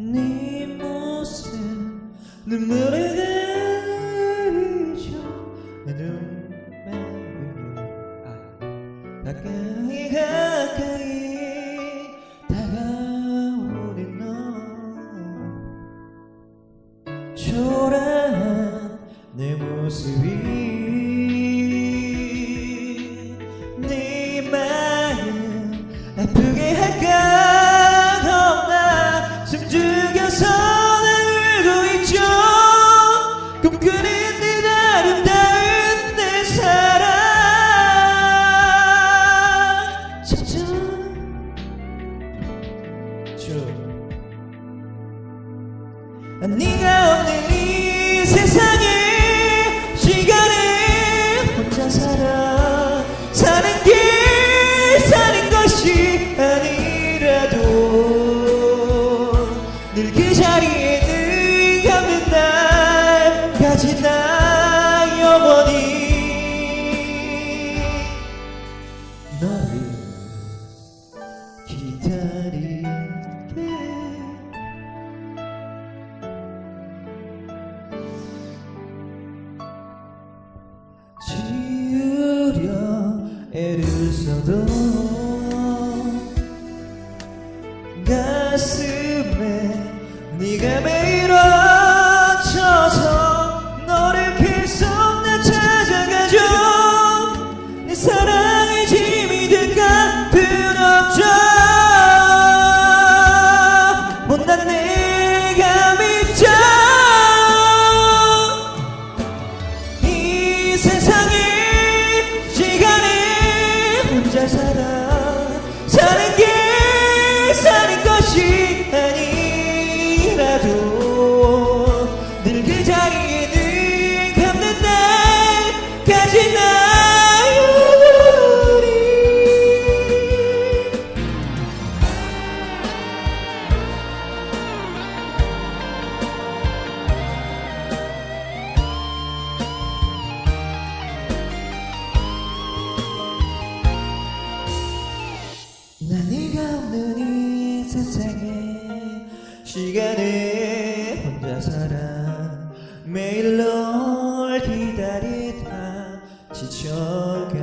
네 모습 눈물이 흐르죠 눈물이 아. 가까이 가까이 다가오는 너 초라한 내 모습이 네가 없는 이 세상에 시간에 혼자 살아 사는 게 사는 것이 아니라도 늘 그 자리에 늘 감는 날까지 나 영원히. 너를 지우려 애를 써도 가슴에 네가 사는 게 사는 것이 아니라도 늘 그 자리에 늘 없는 이 세상에 시간에 혼자 살아. 매일 널 기다리다 지쳐가도